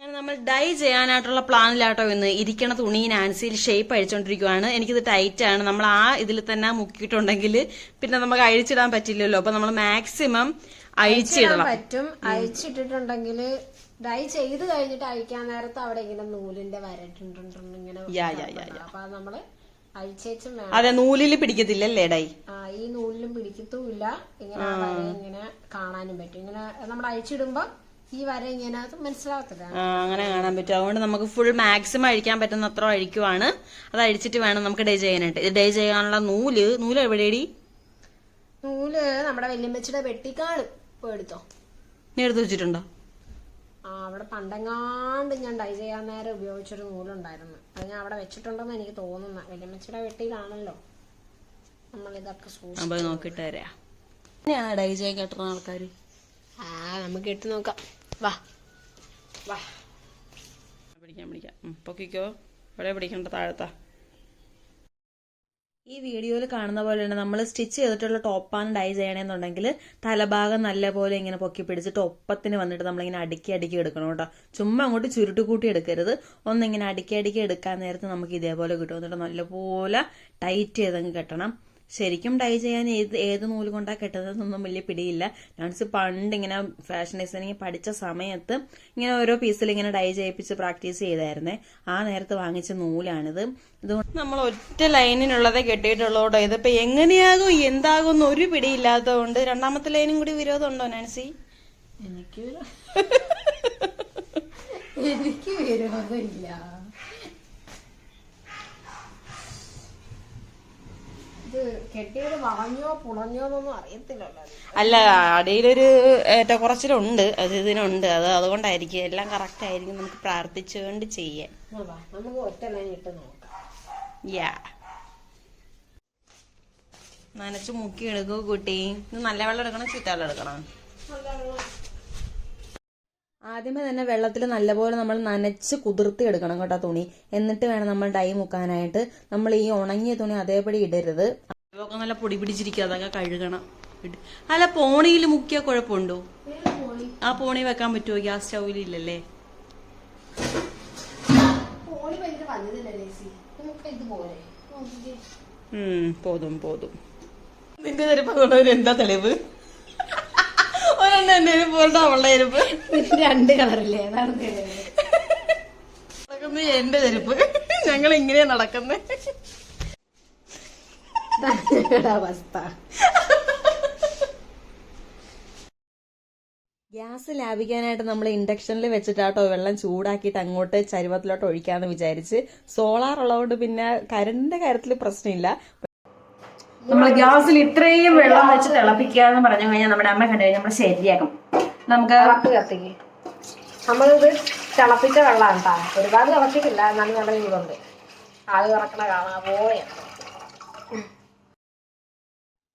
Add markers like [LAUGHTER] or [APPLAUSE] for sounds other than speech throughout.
നമ്മൾ ഡൈ ചെയ്യാനായിട്ടുള്ള പ്ലാനിലാട്ടോ ഇന്ന്. ഇരിക്കണ തുണി നാൻസിയിൽ ഷേപ്പ് അഴിച്ചോണ്ടിരിക്കുവാണ്. എനിക്കിത് ടൈറ്റ് ആണ്. നമ്മൾ ആ ഇതിൽ തന്നെ മുക്കിയിട്ടുണ്ടെങ്കിൽ പിന്നെ നമുക്ക് അഴിച്ചിടാൻ പറ്റില്ലല്ലോ. അപ്പൊ നമ്മൾ മാക്സിമം അഴിച്ചിടണം. പറ്റും. അഴിച്ചിട്ടിട്ടുണ്ടെങ്കിൽ ഡൈ ചെയ്ത് കഴിഞ്ഞിട്ട് അഴിക്കാൻ നേരത്ത് അവിടെ ഇങ്ങനെ നൂലിന്റെ വരട്ടുണ്ടെന്ന് ഇങ്ങനെ അപ്പൊ നമ്മൾ അതെ നൂലിൽ പിടിക്കത്തില്ലല്ലേ ഡൈ? ആ, ഈ നൂലിലും പിടിക്കത്തുമില്ല. ഇങ്ങനെ ഇങ്ങനെ കാണാനും പറ്റും. ഇങ്ങനെ നമ്മൾ അയച്ചിടുമ്പോ ഈ വര ഇങ്ങനെ മനസ്സിലാവത്തില്ല അങ്ങനെ കാണാൻ പറ്റും. അതുകൊണ്ട് നമുക്ക് ഫുൾ മാക്സിമം അഴിക്കാൻ പറ്റുന്ന അത്ര അഴിക്കുവാണ്. അത് അഴിച്ചിട്ട് വേണം നമുക്ക് ഡേ ചെയ്യാനായിട്ട്. ഇത് ഡേ ചെയ്യാനുള്ള നൂൽ നൂൽ എവിടെയടി? നൂൽ നമ്മുടെ വല്യമ്മച്ചിയുടെ വെട്ടിക്കാട് ഇപ്പൊ എടുത്തോ. നീ എടുത്തു വെച്ചിട്ടുണ്ടോ? ആ അവിടെ പണ്ടെങ്ങാണ്ട് ഞാൻ ഡൈ ചെയ്യാൻ നേരം ഉപയോഗിച്ചൊരു നൂലുണ്ടായിരുന്നു. അത് ഞാൻ അവിടെ വെച്ചിട്ടുണ്ടെന്ന് എനിക്ക് തോന്നുന്ന. വല്യമ്മച്ചിയുടെ വെട്ടിയിലാണല്ലോ. നമ്മൾ ഇതൊക്കെ സൂക്ഷിച്ചു നോക്കിട്ട് എങ്ങനെയാണ് ഡൈ ചെയ്യാൻ കെട്ടുന്ന ആൾക്കാര്? ആ നമുക്ക് ഇട്ട് നോക്കാം. വാ. വാ. പിടിക്കാം പിടിക്കാം. ഉം, പൊക്കിക്കോ. ഇവിടെ പിടിക്കണ്ട താഴത്താ. ഈ വീഡിയോയിൽ കാണുന്ന പോലെ തന്നെ നമ്മൾ സ്റ്റിച്ച് ചെയ്തിട്ടുള്ള ടോപ്പാണ് ഡൈ ചെയ്യണമെന്നുണ്ടെങ്കിൽ തലഭാഗം നല്ലപോലെ ഇങ്ങനെ പൊക്കി പിടിച്ചിട്ട് ഒപ്പത്തിന് വന്നിട്ട് നമ്മളിങ്ങനെ അടുക്കി അടുക്കി എടുക്കണം കേട്ടോ. ചുമ്മാ അങ്ങോട്ട് ചുരുട്ടി കൂട്ടി എടുക്കരുത്. ഒന്നിങ്ങനെ അടുക്കി അടുക്കി എടുക്കാൻ നേരത്ത് നമുക്ക് ഇതേപോലെ കിട്ടും. എന്നിട്ട് നല്ലപോലെ ടൈറ്റ് ചെയ്തങ്ങ് കെട്ടണം. ശരിക്കും ഡൈ ചെയ്യാൻ ഏത് ഏത് നൂൽ കൊണ്ടാണ് കെട്ടുന്നതെന്നൊന്നും വലിയ പിടിയില്ല. ഞാൻസ് പണ്ട് ഇങ്ങനെ ഫാഷൻ ഡിസൈനിങ് പഠിച്ച സമയത്ത് ഇങ്ങനെ ഓരോ പീസിൽ ഇങ്ങനെ ഡൈ ചെയ്യിപ്പിച്ച് പ്രാക്ടീസ് ചെയ്തായിരുന്നേ. ആ നേരത്ത് വാങ്ങിച്ച നൂലാണിത്. ഇതുകൊണ്ട് നമ്മൾ ഒറ്റ ലൈനിനുള്ളതേ കെട്ടിയിട്ടുള്ളതോടെ ഇതിപ്പോ എങ്ങനെയാകും എന്താകും എന്ന് ഒരു പിടിയില്ലാത്തതുകൊണ്ട് രണ്ടാമത്തെ ലൈനും കൂടി വിരോധമുണ്ടോ നാൻസി? എനിക്ക് എനിക്ക് വിരോധമില്ല. അല്ല അടിയിലൊരു ഏറ്റക്കുറച്ചിലുണ്ട് അത് ഇതിനുണ്ട്. അത് അതുകൊണ്ടായിരിക്കും. എല്ലാം കറക്റ്റ് ആയിരിക്കും നമുക്ക് പ്രാർത്ഥിച്ചുകൊണ്ട് ചെയ്യാൻ. യാ. നനച്ച് മുക്കി എടുക്കൂ കുട്ടി. ഇത് നല്ല വെള്ളം എടുക്കണം? ചീത്തവെള്ളം എടുക്കണം? ആദ്യമേ തന്നെ വെള്ളത്തിൽ നല്ലപോലെ നമ്മൾ നനച്ച് കുതിർത്തി എടുക്കണം കേട്ടോ തുണി. എന്നിട്ട് വേണം നമ്മൾ ഡൈ മുക്കാനായിട്ട്. നമ്മൾ ഈ ഉണങ്ങിയ തുണി അതേപടി ഇടരുത്. ഒക്കെ നല്ല പൊടി പിടിച്ചിരിക്കുക അതൊക്കെ കഴുകണം. അല്ല പോണിയിൽ മുക്കിയ കുഴപ്പമുണ്ടോ? ആ പോണി വെക്കാൻ പറ്റുമോ? ഗ്യാസ് സ്റ്റൗവിൽ ഇല്ലല്ലേ പോതും പോതും. നിന്റെ ചെരുപ്പ് എന്താ തെളിവ്? ചെരുപ്പ് ഒരെണ്ണം അവളുടെ ചെരുപ്പ്. രണ്ട് കളറല്ലേ? തെളിവ്? നടക്കുന്നത് എന്റെ ചെരുപ്പ്. ഞങ്ങൾ ഇങ്ങനെ നടക്കുന്നത് അവസ്ഥ. ഗ്യാസ് ലാഭിക്കാനായിട്ട് നമ്മൾ ഇൻഡക്ഷനിൽ വെച്ചിട്ടാട്ടോ വെള്ളം ചൂടാക്കിയിട്ട് അങ്ങോട്ട് ചരുവത്തിലോട്ട് ഒഴിക്കാന്ന് വിചാരിച്ച്. സോളാർ ഉള്ളതുകൊണ്ട് പിന്നെ കരണ്ടിന്റെ കാര്യത്തിൽ പ്രശ്നമില്ല. നമ്മൾ ഗ്യാസിൽ ഇത്രയും വെള്ളം വെച്ച് തിളപ്പിക്കുക എന്ന് പറഞ്ഞു കഴിഞ്ഞാൽ നമ്മുടെ അമ്മ കണ്ടു കഴിഞ്ഞാൽ നമ്മൾ ശരിയാകും നമുക്ക് കത്തിക്ക്. നമ്മളിത് തിളപ്പിച്ച വെള്ളമാണ് കേട്ടോ. ഒരുപാട് തിളപ്പിക്കില്ല എന്നാലും നല്ല രീതിയിലുണ്ട് ആൾ കുറക്കണ കാണാൻ പോയാണ്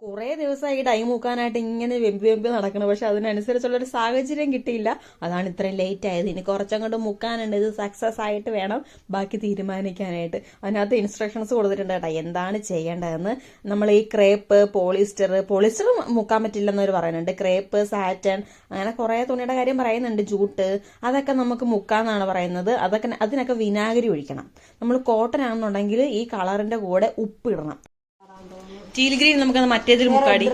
കുറേ ദിവസമായി ടൈം മൂക്കാനായിട്ട് ഇങ്ങനെ വെമ്പി വെമ്പി നടക്കണം പക്ഷെ അതിനനുസരിച്ചുള്ള ഒരു സാഹചര്യം കിട്ടിയില്ല. അതാണ് ഇത്രയും ലേറ്റ് ആയത്. ഇനി കുറച്ചങ്ങോട്ട് മുക്കാനുണ്ട്. ഇത് സക്സസ് ആയിട്ട് വേണം ബാക്കി തീരുമാനിക്കാനായിട്ട്. അതിനകത്ത് ഇൻസ്ട്രക്ഷൻസ് കൊടുത്തിട്ടുണ്ട് കേട്ടോ. എന്താണ് ചെയ്യേണ്ടതെന്ന്. നമ്മൾ ഈ ക്രേപ്പ് പോളിസ്റ്റർ പോളിസ്റ്റർ മുക്കാൻ പറ്റില്ലെന്നവർ പറയുന്നുണ്ട്. ക്രേപ്പ് സാറ്റൻ അങ്ങനെ കുറേ തുണിയുടെ കാര്യം പറയുന്നുണ്ട്. ജൂട്ട് അതൊക്കെ നമുക്ക് മുക്കാന്നാണ് പറയുന്നത്. അതൊക്കെ അതിനൊക്കെ വിനാഗിരി ഒഴിക്കണം. നമ്മൾ കോട്ടൺ ആണെന്നുണ്ടെങ്കിൽ ഈ കളറിന്റെ കൂടെ ഉപ്പിടണം സ്റ്റീൽ ഗ്രീൻ നമുക്ക് മറ്റേതിൽ മുക്കാടി.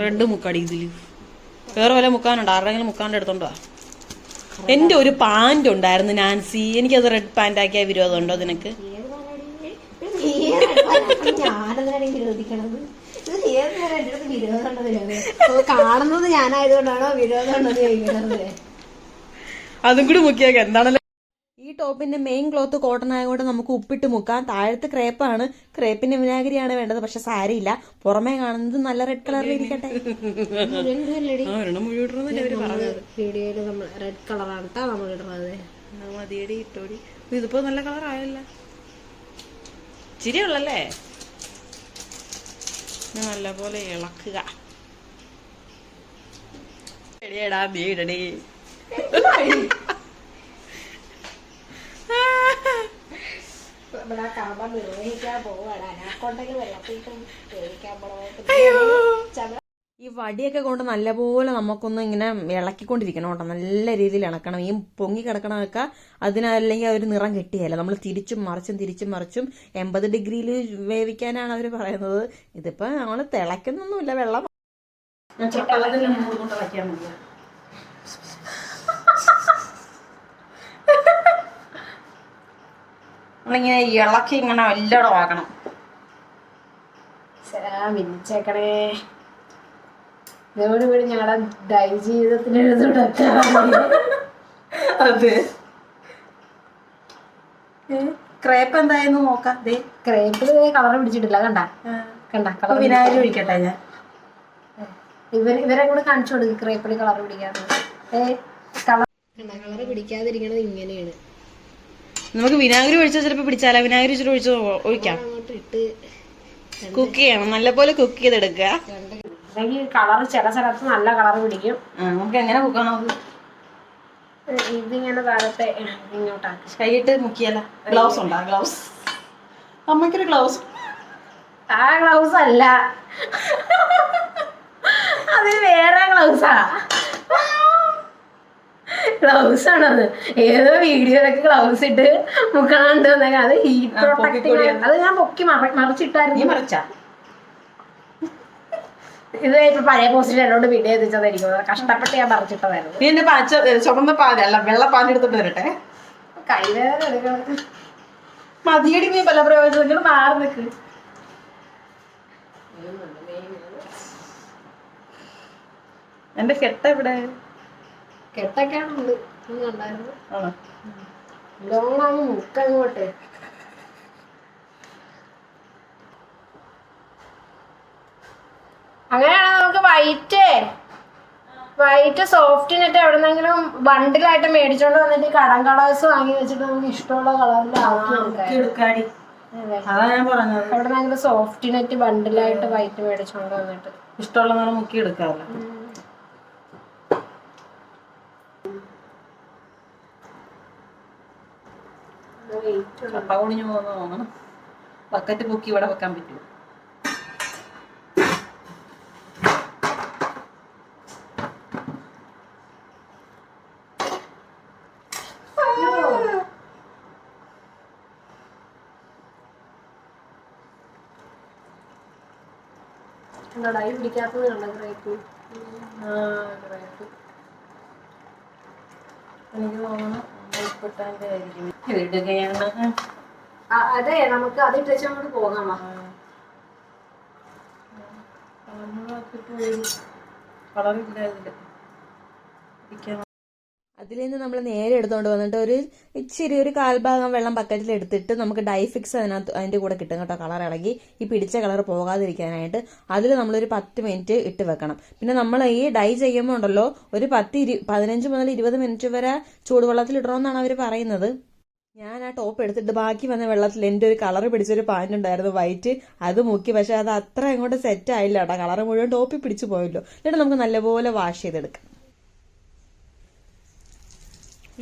റെഡ് മുക്കാടി ഇതിൽ. വേറെ വല്ല മുക്കാനുണ്ടോ? ആരുടെങ്കിലും മുക്കാണ്ട് എടുത്തോണ്ടോ? എന്റെ ഒരു പാന്റ് ഉണ്ടായിരുന്നു നാൻസി. എനിക്കത് റെഡ് പാന്റ് ആക്കിയ വിരോധം ഉണ്ടോ നിനക്ക്? കാണുന്നത് ഞാനായതുകൊണ്ടാണോ വിരോധം അതും കൂടി മുക്കിയാക്കാം എന്താണല്ലോ ടോപ്പിന്റെ മെയിൻ ക്ലോത്ത് കോട്ടൺ ആയതുകൊണ്ട് നമുക്ക് ഉപ്പിട്ട് മുക്കാം. താഴത്ത് ക്രേപ്പാണ് ക്രേപ്പിന്റെ വിനാഗിരിയാണ് വേണ്ടത്. പക്ഷെ സാരിയില്ല പുറമേ കാണുന്നത് നല്ല റെഡ് കളറിൽ ഇരിക്കട്ടെ. വീഡിയോയിൽ നമ്മൾ റെഡ് കളറാണ് കേട്ടോ നമ്മൾ ഇടുന്നത് മതിയടി ഇട്ടോടി. ഇതിപ്പോ നല്ല കളർ ആയല്ല. ചിരിയുള്ളല്ലേ? നല്ലപോലെ ഇളക്കുക. എടിയടാ നീ ഇടടി. ഇവിടെ കടമ നിർവഹിക്കാൻ പോവാണ് അനാക്കൊണ്ടെങ്കിൽ വെള്ളത്തിട്ടും വേവിക്കാൻ പോകണം അയ്യോ. ഈ ഈ വടിയൊക്കെ കൊണ്ട് നല്ലപോലെ നമുക്കൊന്ന് ഇങ്ങനെ ഇളക്കിക്കൊണ്ടിരിക്കണം കേട്ടോ. നല്ല രീതിയിൽ ഇളക്കണം. ഈ പൊങ്ങി കിടക്കണമൊക്കെ അതിനല്ലെങ്കിൽ അവർ നിറം കിട്ടിയല്ല നമ്മൾ തിരിച്ചും മറിച്ചും തിരിച്ചും മറിച്ചും എൺപത് ഡിഗ്രിയിൽ വേവിക്കാനാണ് അവർ പറയുന്നത്. ഇതിപ്പോ നമ്മൾ തിളയ്ക്കുന്നൊന്നുമില്ല വെള്ളം ഞാൻ ചട്ടവത്തിൽ കൊണ്ട് വയ്ക്കാൻ മതി നമ്മളിങ്ങനെ ഇളക്കി ഇങ്ങനെ എല്ലായിടും ആക്കണം. വിളിച്ചേക്കണേ ഇതോടുകൂടി ഞങ്ങളുടെ ഡൈ ജീവിതത്തിന് അതെ. ക്രേപ്പ് എന്തായെന്ന് നോക്കാം. ദേ. ക്രേപ്പിൽ കളർ പിടിച്ചിട്ടില്ല കണ്ട? കണ്ട കളർ വിനാഗിരി ഒഴിക്കട്ടെ ഞാൻ. ഇവർ ഇവരെ കൂടെ കാണിച്ചു കൊടുക്കും ക്രേപ്പിൽ കളർ പിടിക്കാതെ ഏ കളർ കളർ പിടിക്കാതിരിക്കണത് ഇങ്ങനെയാണ്. നമുക്ക് വിനാഗിരി ഒഴിച്ചാൽ ചിലപ്പോൾ പിടിച്ചാലോ? വിനാഗിരി ഇച്ചിരി ഒഴിച്ച് ഒഴിക്കാം. കുക്ക് ചെയ്യണം. നല്ലപോലെ കുക്ക് ചെയ്തെടുക്കുക. കളർ ചില സ്ഥലത്ത് നല്ല കളർ പിടിക്കും. നമുക്ക് എങ്ങനെ കുക്കണം ഇതിങ്ങനെ താഴത്തെ ഇങ്ങോട്ടാക്കി. കൈയിട്ട് മുക്കിയല്ല. ഗ്ലൗസ് ഉണ്ടോ? ഗ്ലൗസ് അമ്മയ്ക്കൊരു ഗ്ലൗസ് ആ ഗ്ലൗസ് അല്ല. അത് വേറെ ഗ്ലൗസാ ഗ്ലൗസ് ആണത്. ഏതോ വീഡിയോയിലൊക്കെ ഗ്ലൗസ് ഇട്ട് മുക്കണുണ്ട് അത് ഹീറ്റ് പ്രൊട്ടക്ടിങ് അത് ഞാൻ പൊക്കി മറിച്ചിട്ടായിരുന്നു. മറിച്ചാ? ഇത് ഇപ്പൊ പഴയ പോസ്റ്റിൽ എന്നോട് വീഡിയോ എത്തിച്ചതായിരിക്കും. കഷ്ടപ്പെട്ട് ഞാൻ മറിച്ചിട്ടതായിരുന്നു. നീ പാല പച്ച ചുമന്ന പാലല്ല വെള്ള പാലെടുത്തിട്ട് വരട്ടെ. കൈവേദന എടുക്കണം മതിയടി നീ പല പ്രയോജനങ്ങൾ മാറി നിൽക്ക് എന്റെ കെട്ട ഇവിടെ കെട്ടൊക്കെയാണ് ഉണ്ട് ഒന്നും ആണോ? ലോണാണ് മുക്കങ്ങോട്ട്. അങ്ങനെയാണെങ്കിൽ നമുക്ക് വൈറ്റ്? വൈറ്റ് സോഫ്റ്റ് നെറ്റ് എവിടെന്നെങ്കിലും ബണ്ടിലായിട്ട് മേടിച്ചോണ്ട് വന്നിട്ട് കടം കളേഴ്സ് വാങ്ങി വെച്ചിട്ട് നമുക്ക് ഇഷ്ടമുള്ള കളറിൽ അതാ. ഞാൻ പറഞ്ഞത്. എവിടെന്നെങ്കിലും സോഫ്റ്റ് നെറ്റ് ബണ്ടിലായിട്ട് വൈറ്റ് മേടിച്ചോണ്ട് വന്നിട്ട്. ഇഷ്ടമുള്ള നിറം മുക്കി എടുക്കാറില്ല. ചപ്പ കുടിഞ്ഞു പോകുന്ന തോന്നണം. ബക്കറ്റ് ബുക്ക് ഇവിടെ വെക്കാൻ പറ്റുമോ എന്താ ഈ പിടിക്കാത്തത് കണ്ട ഗ്രേപ്പ്? എനിക്ക് തോന്നുന്നു ഉപ്പിട്ടാന്റെ ആയിരിക്കും. ഇടുകയാണ് അതെ നമുക്ക് അത് ഇട്ടേച്ച് അങ്ങോട്ട് പോകാം വാ. കളറില്ല ഇതിൽ ഇരിക്കാൻ അതിൽ നിന്ന് നമ്മൾ നേരെ എടുത്തുകൊണ്ട് വന്നിട്ട് ഒരു ഇച്ചിരി ഒരു കാൽഭാഗം വെള്ളം ബക്കറ്റിൽ എടുത്തിട്ട് നമുക്ക് ഡൈ ഫിക്സ് അതിനകത്ത് അതിന്റെ കൂടെ കിട്ടും കേട്ടോ കളർ ഇളകി. ഈ പിടിച്ച കളർ പോകാതിരിക്കാനായിട്ട് അതിൽ നമ്മളൊരു പത്ത് മിനിറ്റ് ഇട്ട് വെക്കണം. പിന്നെ നമ്മൾ ഈ ഡൈ ചെയ്യുമ്പോൾ ഉണ്ടല്ലോ ഒരു പത്ത് ഇരു പതിനഞ്ച് മുതൽ ഇരുപത് മിനിറ്റ് വരെ ചൂടുവെള്ളത്തിൽ ഇടണമെന്നാണ് അവർ പറയുന്നത്. ഞാൻ ആ ടോപ്പ് എടുത്തിട്ട് ബാക്കി വന്ന വെള്ളത്തിൽ എന്റെ ഒരു കളർ പിടിച്ചൊരു പാന്റ് ഉണ്ടായിരുന്നു വൈറ്റ് അത് മുക്കി. പക്ഷെ അത് അത്ര അങ്ങോട്ട് സെറ്റ് ആയില്ല കേട്ടോ കളർ മുഴുവൻ ടോപ്പിൽ പിടിച്ചു പോയല്ലോ. എന്നിട്ട് നമുക്ക് നല്ലപോലെ വാഷ് ചെയ്തെടുക്കാം.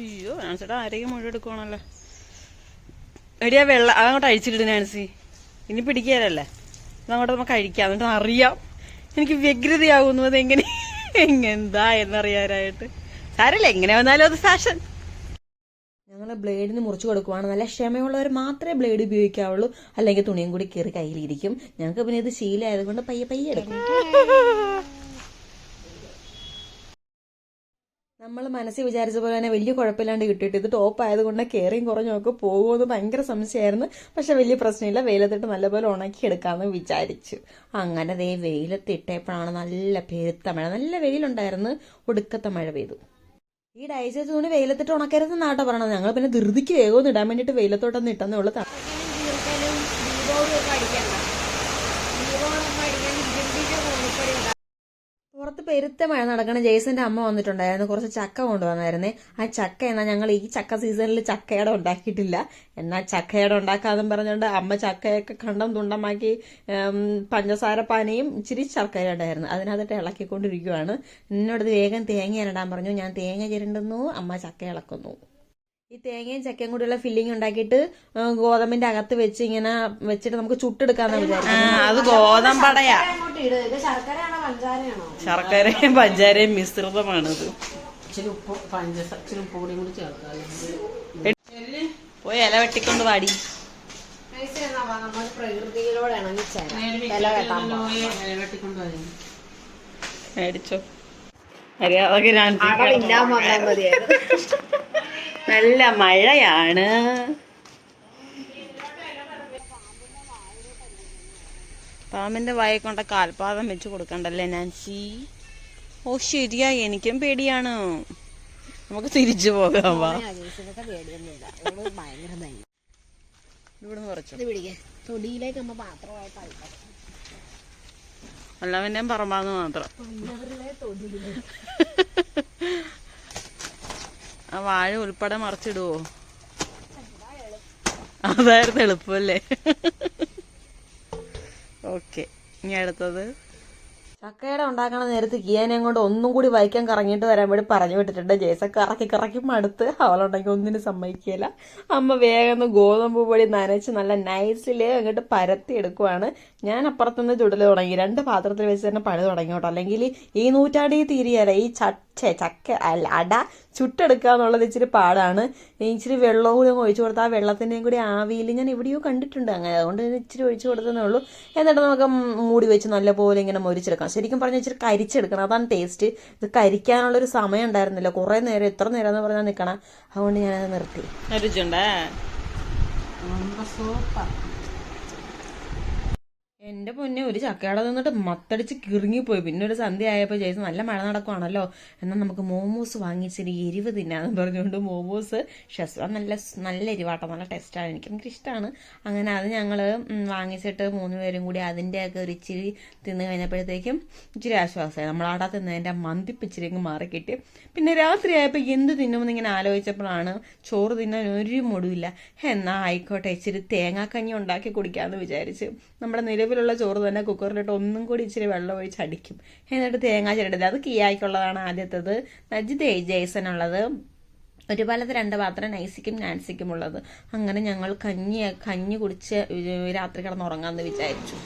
അയ്യോ നാൻസിയുടെ ആരെയും മുഴുവൻ എടുക്കുവാണല്ലോ? എടിയാ വെള്ളം അതങ്ങോട്ട് അഴിച്ചിട്ട് നാൻസി. ഇനി പിടിക്കാനല്ലേ? അതങ്ങോട്ട് നമുക്ക് അഴിക്കാം. എന്നിട്ട് അറിയാം. എനിക്ക് വ്യഗ്രതയാകുന്നു എങ്ങനെ എന്താ എന്നറിയാനായിട്ട്. സാരല്ല എങ്ങനെ വന്നാലും അത് ഫാഷൻ ഞങ്ങൾ ബ്ലേഡിന് മുറിച്ചു കൊടുക്കുവാണ്. നല്ല ക്ഷമയുള്ളവർ മാത്രമേ ബ്ലേഡ് ഉപയോഗിക്കാവുള്ളൂ. അല്ലെങ്കിൽ തുണിയും കൂടി കയറി കയ്യിലിരിക്കും. ഞങ്ങൾക്ക് പിന്നെ ഇത് ശീലമായതുകൊണ്ട് പയ്യെ പയ്യെ എടുക്കും. നമ്മൾ മനസ്സിൽ വിചാരിച്ച പോലെ തന്നെ വലിയ കുഴപ്പമില്ലാണ്ട് കിട്ടിയിട്ട് ഇത് ടോപ്പ് ആയതുകൊണ്ട് കയറിയും കുറഞ്ഞൊക്കെ പോകുമെന്ന് ഭയങ്കര സംശയമായിരുന്നു. പക്ഷെ വലിയ പ്രശ്നമില്ല. വെയിലത്തിട്ട് നല്ലപോലെ ഉണക്കി എടുക്കാമെന്ന് വിചാരിച്ചു. അങ്ങനെ ദേ വെയിലത്തിട്ടപ്പോഴാണ് നല്ല പെരുത്ത മഴ. നല്ല വെയിലുണ്ടായിരുന്നു. ഒടുക്കത്തെ മഴ പെയ്തു. ഈ ഡൈജസ്റ്റ് തുണി വെയിലത്തിട്ട് ഉണക്കരുതെന്നാട്ടോ പറഞ്ഞത് ഞങ്ങൾ പിന്നെ ധൃതിക്ക് വേഗം ഇടാൻ വേണ്ടിയിട്ട് വെയിലത്തോട്ടൊന്ന് ഇട്ടെന്നേ ഉള്ളൂ ത- പുറത്ത് പെരുത്ത മഴ നടക്കണ ജെയ്സന്റെ അമ്മ വന്നിട്ടുണ്ടായിരുന്നു. കുറച്ച് ചക്ക കൊണ്ടുവന്നായിരുന്നേ. ആ ചക്ക എന്നാ ഞങ്ങൾ ഈ ചക്ക സീസണിൽ ചക്കയുടെ ഉണ്ടാക്കിയിട്ടില്ല. എന്നാൽ ചക്കയുടെ ഉണ്ടാക്കാന്നും പറഞ്ഞുകൊണ്ട് അമ്മ ചക്കയൊക്കെ കണ്ടം തുണ്ടമാക്കി പഞ്ചസാര പാനയും ഇച്ചിരി ശർക്കര ഉണ്ടായിരുന്നു അതിനകത്തിട്ട് ഇളക്കിക്കൊണ്ടിരിക്കുവാണ്. എന്നോട് വേഗം തേങ്ങ ഇടാൻ പറഞ്ഞു. ഞാൻ തേങ്ങ ചിരണ്ടുന്നു. അമ്മ ചക്ക ഇളക്കുന്നു. ഈ തേങ്ങയും ചക്കയും കൂടിയുള്ള ഫില്ലിംഗ് ഉണ്ടാക്കിയിട്ട് ഗോതമ്പിന്റെ അകത്ത് വെച്ച് ഇങ്ങനെ വെച്ചിട്ട് നമുക്ക് ചുട്ടെടുക്കാന്ന് വിചാരിക്കും അത് ഗോതമ്പടയാ ശർക്കരയും പഞ്ചാരയും മിശ്രിതമാണിത്. പോയി ഇല വെട്ടിക്കൊണ്ട് പാടി പ്രകൃതിയിലോട് ഇണങ്ങി മേടിച്ചോ. അറിയാതെ ഞാൻ [LAUGHS] നല്ല മഴയാണ്. പാമ്പിന്റെ വായി കൊണ്ട കാൽപാദം വെച്ച് കൊടുക്കണ്ടല്ലേ നാൻസി? ഓ ശരിയാ എനിക്കും പേടിയാണ്. നമുക്ക് തിരിച്ചു പോകാം വാ. പിന്നെ ഇവിടുന്ന് കുറച്ചു. തൊടിയിലേക്ക് പാത്രമായിട്ട് പറമ്പാന്ന് മാത്രം. [LAUGHS] ആ വാഴ ഉൾപ്പെടെ മറിച്ചിടുവോ? അതായിരുന്നു എളുപ്പമല്ലേ? ഓക്കെ ഇനി അടുത്തത്. ചക്കയുടെ ഉണ്ടാക്കണ നേരത്ത് കിയാനെയും കൊണ്ട് ഒന്നും കൂടി വായിക്കാൻ കറങ്ങിയിട്ട് വരാൻ വേണ്ടി പറഞ്ഞു വിട്ടിട്ടുണ്ട്. ജേസ കറക്കി കറക്കി മടുത്ത് അവളുണ്ടെങ്കിൽ ഒന്നിനും സമ്മതിക്കുകയില്ല അമ്മ വേഗം ഗോതമ്പ് പൊടി നനച്ച് നല്ല നൈസിൽ അങ്ങോട്ട് പരത്തി എടുക്കുവാണ്. ഞാൻ അപ്പുറത്തുനിന്ന് ചുടൽ തുടങ്ങി. രണ്ട് പാത്രത്തിൽ വെച്ച് തന്നെ പണി തുടങ്ങി കേട്ടോ. അല്ലെങ്കിൽ ഈ നൂറ്റാണ്ടിൽ തീരിയല്ല ഈ ചച്ച ചക്ക അല്ല അട ചുട്ടെടുക്കുക എന്നുള്ളത് ഇച്ചിരി പാടാണ്. ഇച്ചിരി വെള്ളവും കൂടി ഒഴിച്ചു കൊടുത്താൽ ആ വെള്ളത്തിന്റെയും കൂടി ആവിയിൽ ഞാൻ എവിടെയോ കണ്ടിട്ടുണ്ട്. അങ്ങനെ അതുകൊണ്ട് ഇച്ചിരി ഒഴിച്ചു കൊടുത്തതേ ഉള്ളൂ. എന്നിട്ട് നമുക്ക് മൂടി വെച്ച് നല്ലപോലെ ഇങ്ങനെ മൊരിച്ചെടുക്കാം. ശരിക്കും പറഞ്ഞാൽ ഇച്ചിരി കരിച്ചെടുക്കണം. അതാണ് ടേസ്റ്റ് ഇത് കരിക്കാനുള്ളൊരു സമയം ഉണ്ടായിരുന്നില്ല. കുറേ നേരം എത്ര നേരം എന്ന് പറഞ്ഞാൽ നിൽക്കണം അതുകൊണ്ട് ഞാനത് നിർത്തി. രുചിണ്ടേ സൂപ്പർ എന്റെ പൊന്നെ ഒരു ചക്കയുടെ നിന്നിട്ട് മത്തടിച്ച് കിറുങ്ങിപ്പോയി. പിന്നെ ഒരു സന്ധ്യ ആയപ്പോൾ ചേച്ചി നല്ല മഴ നടക്കുവാണല്ലോ. എന്നാൽ നമുക്ക് മോമോസ് വാങ്ങിച്ചിരി എരിവ് തിന്നാന്ന് പറഞ്ഞുകൊണ്ട് മോമോസ് ഷെസ്വ നല്ല നല്ല എരിവാട്ടോ. നല്ല ടേസ്റ്റാണ് എനിക്ക് എനിക്ക് ഇഷ്ടമാണ് അങ്ങനെ അത് ഞങ്ങൾ വാങ്ങിച്ചിട്ട് മൂന്ന് പേരും കൂടി അതിന്റെയൊക്കെ ഒരു ഇച്ചിരി തിന്ന് കഴിഞ്ഞപ്പോഴത്തേക്കും ഇച്ചിരി ആശ്വാസമായി നമ്മളവിടെ തിന്നതിന്റെ മന്തിപ്പ് ഇച്ചിരി അങ്ങ് മാറിക്കിട്ടി. പിന്നെ രാത്രി ആയപ്പോൾ എന്ത് തിന്നുമെന്ന് ഇങ്ങനെ ആലോചിച്ചപ്പോഴാണ് ചോറ് തിന്നാൻ ഒരു മുടിവില്ല. എന്നാൽ ആയിക്കോട്ടെ ഇച്ചിരി തേങ്ങാക്കഞ്ഞി ഉണ്ടാക്കി കുടിക്കാമെന്ന് വിചാരിച്ച്. നമ്മുടെ നിലവിലുള്ള ചോറ് തന്നെ കുക്കറിലിട്ട് ഒന്നും കൂടി ഇച്ചിരി വെള്ളം ഒഴിച്ച് അടിക്കും. എന്നിട്ട് തേങ്ങ ചിരട്ടത് അത് കിയായ്ക്കുള്ളതാണ് ആദ്യത്തേത്. ജേസൺ ഉള്ളത് ഒരു പാലത്ത് രണ്ട് പാത്രം നൈസിക്കും നാൻസിക്കും ഉള്ളത്. അങ്ങനെ ഞങ്ങൾ കഞ്ഞി കഞ്ഞി കുടിച്ച് രാത്രി കിടന്ന് ഉറങ്ങാന്ന് വിചാരിച്ചു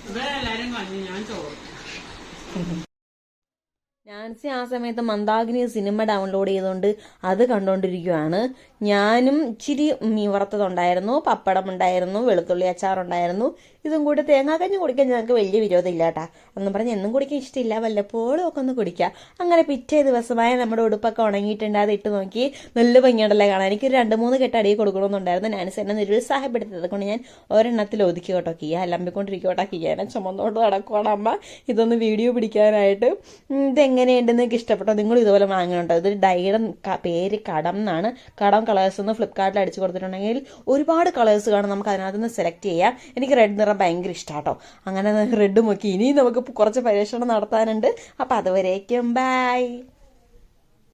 നാൻസി ആ സമയത്ത് മന്ദാകിനി സിനിമ ഡൗൺലോഡ് ചെയ്തുകൊണ്ട് അത് കണ്ടുകൊണ്ടിരിക്കുകയാണ് ഞാനും ഇച്ചിരി മീ വറുത്തതുണ്ടായിരുന്നു പപ്പടം ഉണ്ടായിരുന്നു വെളുത്തുള്ളി അച്ചാറുണ്ടായിരുന്നു ഇതും കൂടി തേങ്ങാക്കഞ്ഞി കുടിക്കാൻ ഞങ്ങൾക്ക് വലിയ വിരോധമില്ല കേട്ടാ എന്നും പറഞ്ഞ് എന്നും കുടിക്കാൻ ഇഷ്ടമില്ല വല്ലപ്പോഴും ഒക്കെ ഒന്ന് കുടിക്കുക അങ്ങനെ പിറ്റേ ദിവസമായ നമ്മുടെ ഉടുപ്പൊക്കെ ഉണങ്ങിയിട്ടുണ്ട് അത് ഇട്ട് നോക്കി നല്ല ഭംഗിയുണ്ടല്ലേ കാണാൻ. എനിക്കൊരു രണ്ട് മൂന്ന് കെട്ട് അടിയിൽ കൊടുക്കണമെന്നുണ്ടായിരുന്നു. ഞാൻ എന്നെ നിരുത്സാഹപ്പെടുത്തിയത് കൊണ്ട് ഞാൻ ഒരെണ്ണത്തിൽ ഒതുക്കി കേട്ടോ കിയ അലമ്പിക്കൊണ്ടിരിക്കും കേട്ടോ കിയാനെ ചുമന്നോട്ട് നടക്കുവാണ് അമ്മ. ഇതൊന്ന് വീഡിയോ പിടിക്കാനായിട്ട്. ഇതെങ്ങനെയുണ്ട് നിങ്ങൾക്ക് ഇഷ്ടപ്പെട്ടോ? നിങ്ങൾ ഇതുപോലെ വാങ്ങണുണ്ടോ ഇതൊരു ഡൈയുടെ പേര് കടം എന്നാണ്. കടം കളേഴ്സ് ഒന്ന് ഫ്ലിപ്കാർട്ടിൽ അടിച്ചു കൊടുത്തിട്ടുണ്ടെങ്കിൽ ഒരുപാട് കളേഴ്സ് കാണും. നമുക്ക് അതിനകത്ത് നിന്ന് സെലക്ട് ചെയ്യാം. എനിക്ക് റെഡ് നിറം ഭയങ്കര ഇഷ്ടാട്ടോ. അങ്ങനെ റെഡ് നോക്കി ഇനിയും നമുക്ക് കുറച്ച് പരീക്ഷണം നടത്താനുണ്ട്. അപ്പം അതുവരേക്കും ബൈ